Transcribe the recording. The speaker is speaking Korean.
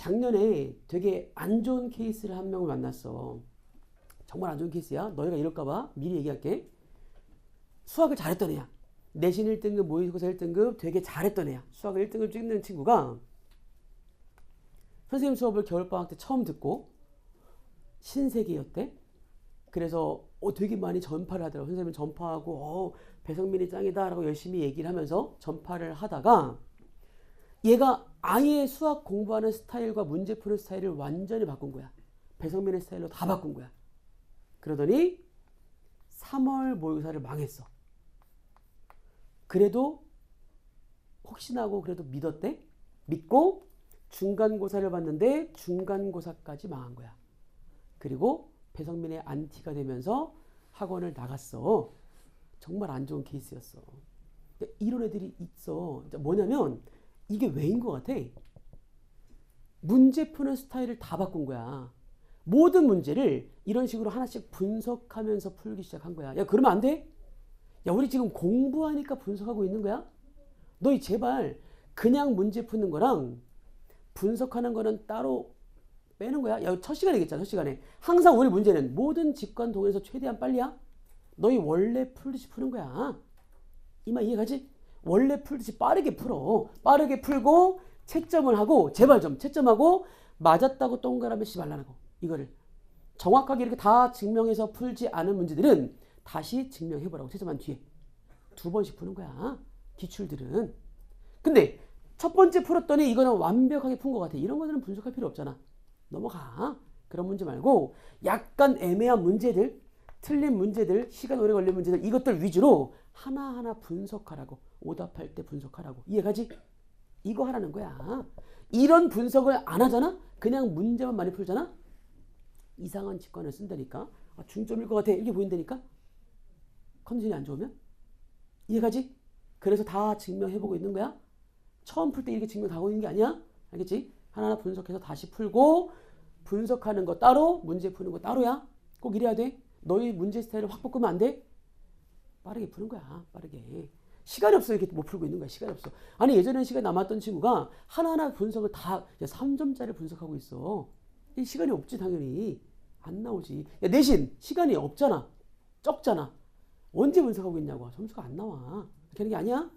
작년에 되게 안 좋은 케이스를 한 명을 만났어. 정말 안 좋은 케이스야. 너희가 이럴까봐 미리 얘기할게. 수학을 잘했던 애야. 내신 1등급, 모의고사 1등급 되게 잘했던 애야. 수학을 1등급 찍는 친구가 선생님 수업을 겨울방학 때 처음 듣고 신세계였대. 그래서 어, 되게 많이 전파를 하더라고. 선생님은 전파하고 어, 배성민이 짱이다라고 열심히 얘기를 하면서 전파를 하다가 얘가 아예 수학 공부하는 스타일과 문제 푸는 스타일을 완전히 바꾼 거야. 배성민의 스타일로 다 바꾼 거야. 그러더니 3월 모의고사를 망했어. 그래도 혹시나 하고 그래도 믿었대? 믿고 중간고사를 봤는데 중간고사까지 망한 거야. 그리고 배성민의 안티가 되면서 학원을 나갔어. 정말 안 좋은 케이스였어. 근데 이런 애들이 있어. 이제 뭐냐면 이게 왜인 것 같아? 문제 푸는 스타일을 다 바꾼 거야. 모든 문제를 이런 식으로 하나씩 분석하면서 풀기 시작한 거야. 야, 그러면 안 돼? 야, 우리 지금 공부하니까 분석하고 있는 거야? 너희 제발 그냥 문제 푸는 거랑 분석하는 거는 따로 빼는 거야. 야, 첫 시간이겠잖아, 첫 시간에. 항상 우리 문제는 모든 직관 동에서 최대한 빨리야. 너희 원래 풀듯이 푸는 거야. 이만 이해가지? 원래 풀듯이 빠르게 풀어. 빠르게 풀고 채점을 하고 제발 좀 채점하고 맞았다고 동그라미 씨 말라고 이거를 정확하게 이렇게 다 증명해서 풀지 않은 문제들은 다시 증명해보라고 채점한 뒤에 두 번씩 푸는 거야. 기출들은. 근데 첫 번째 풀었더니 이거는 완벽하게 푼 것 같아. 이런 거는 분석할 필요 없잖아. 넘어가. 그런 문제 말고 약간 애매한 문제들, 틀린 문제들, 시간 오래 걸린 문제들 이것들 위주로 하나하나 분석하라고. 오답할 때 분석하라고. 이해가지? 이거 하라는 거야. 이런 분석을 안 하잖아? 그냥 문제만 많이 풀잖아? 이상한 직관을 쓴다니까? 아, 중점일 것 같아. 이렇게 보인다니까? 컨디션이 안 좋으면? 이해가지? 그래서 다 증명해보고 있는 거야? 처음 풀 때 이렇게 증명 다 하고 있는 게 아니야? 알겠지? 하나하나 분석해서 다시 풀고 분석하는 거 따로 문제 푸는 거 따로야. 꼭 이래야 돼. 너희 문제 스타일을 확 바꾸면 안 돼. 빠르게 푸는 거야. 빠르게. 시간이 없어 이렇게 못 풀고 있는 거야. 시간이 없어. 아니 예전에 시간 남았던 친구가 하나하나 분석을 다 3점짜리 분석하고 있어. 이 시간이 없지 당연히. 안 나오지. 야, 내신 시간이 없잖아. 적잖아. 언제 분석하고 있냐고. 점수가 안 나와. 그렇게 하는 게 아니야.